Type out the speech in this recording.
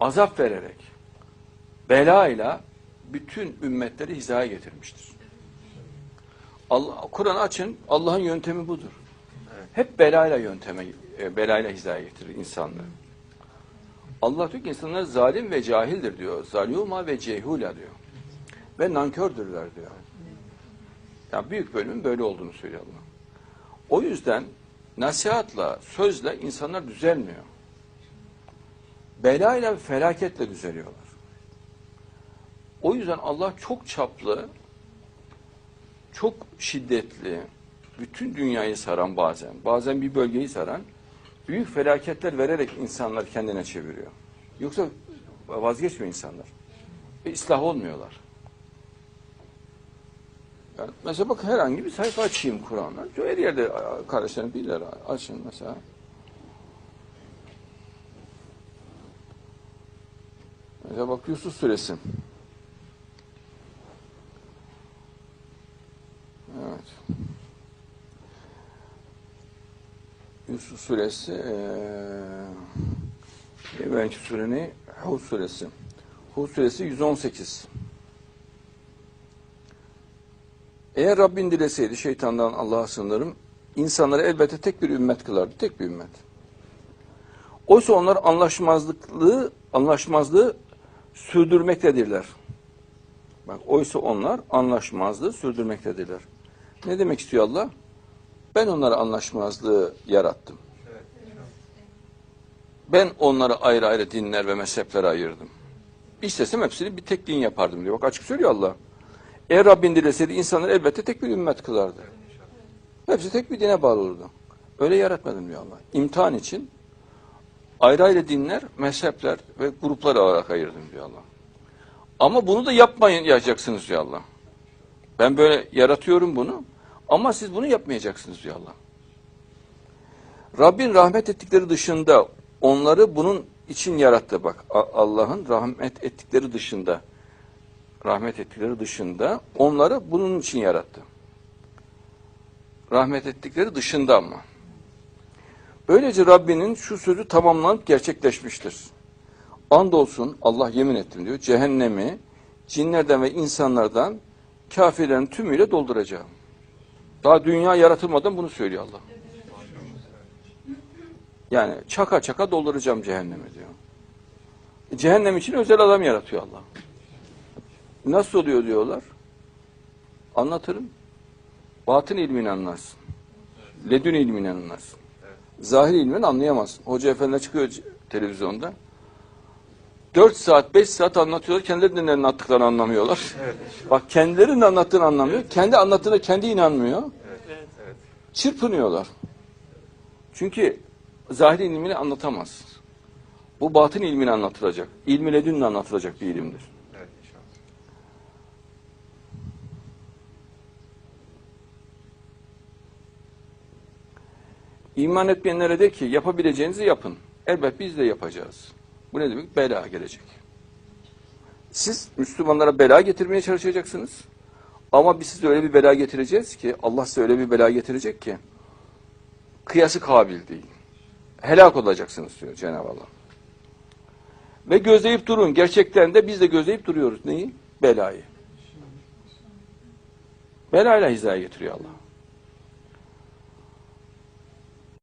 azap vererek, belayla bütün ümmetleri hizaya getirmiştir. Allah Kur'an açın, Allah'ın yöntemi budur. Hep belayla yönteme, e, belayla hizaya getirir insanları. Allah diyor ki insanlar zalim ve cahildir diyor. Zaluma ve cehula diyor. Ve nankördürler diyor. Yani büyük bölümün böyle olduğunu söylüyor Allah. O yüzden nasihatla, sözle insanlar düzelmiyor. Belayla ve felaketle düzeliyorlar. O yüzden Allah çok çaplı, çok şiddetli, bütün dünyayı saran bazen, bazen bir bölgeyi saran büyük felaketler vererek insanlar kendine çeviriyor. Yoksa vazgeçmiyor insanlar. Ve ıslah olmuyorlar. Yani mesela bak herhangi bir sayfa açayım Kur'an'dan. Her yerde kardeşlerim bilirler açın mesela. Mesela bak Yusuf suresi. Evet. Yusuf suresi eee belki sure ne? Hud suresi. Hud suresi 118. Eğer Rabbin dileseydi şeytandan Allah'a sığınırım. insanları elbette tek bir ümmet kılardı. Tek bir ümmet. Oysa onlar anlaşmazlıklığı, anlaşmazlığı sürdürmektedirler. Bak, oysa onlar anlaşmazlığı sürdürmektedirler. Ne demek istiyor Allah? Ben onlara anlaşmazlığı yarattım. Ben onları ayrı ayrı dinler ve mezheplere ayırdım. İstesem hepsini bir tek din yapardım diyor. Bak açık söylüyor Allah. Eğer Rabbin dileseydi insanlar elbette tek bir ümmet kılardı. Hepsi tek bir dine bağlı olurdu. Öyle yaratmadım diyor Allah. İmtihan için ayrı ayrı dinler, mezhepler ve gruplar olarak ayırdım diyor Allah. Ama bunu da yapmayın yapacaksınız diyor Allah. Ben böyle yaratıyorum bunu ama siz bunu yapmayacaksınız diyor Allah. Rabbin rahmet ettikleri dışında onları bunun için yarattı bak. Allah'ın rahmet ettikleri dışında rahmet ettikleri dışında onları bunun için yarattı. Rahmet ettikleri dışında ama. Böylece Rabbinin şu sözü tamamlanıp gerçekleşmiştir. Andolsun Allah yemin ettim diyor. Cehennemi cinlerden ve insanlardan kafirlerin tümüyle dolduracağım. Daha dünya yaratılmadan bunu söylüyor Allah. Yani çaka çaka dolduracağım cehennemi diyor. Cehennem için özel adam yaratıyor Allah. Nasıl oluyor diyorlar. Anlatırım. Batın ilmini anlarsın. Ledün ilmini anlarsın. Zahir ilmini anlayamazsın. Hoca efendi çıkıyor televizyonda. 4 saat, 5 saat anlatıyorlar. Kendilerinin anlattıklarını anlamıyorlar. Bak kendilerinin anlattığını anlamıyor. Kendi anlattığına kendi inanmıyor. Çırpınıyorlar. Çünkü zahir ilmini anlatamaz. Bu batın ilmini anlatılacak. İlmi ledünle anlatılacak bir ilimdir. Evet inşallah. İman etmeyenlere de ki yapabileceğinizi yapın. Elbet biz de yapacağız. Bu ne demek? Bela gelecek. Siz Müslümanlara bela getirmeye çalışacaksınız. Ama biz size öyle bir bela getireceğiz ki Allah size öyle bir bela getirecek ki kıyası kabil değil. Helak olacaksınız diyor Cenab-ı Allah. Ve gözleyip durun. Gerçekten de biz de gözleyip duruyoruz. Neyi? Belayı. Belayla hizaya getiriyor Allah.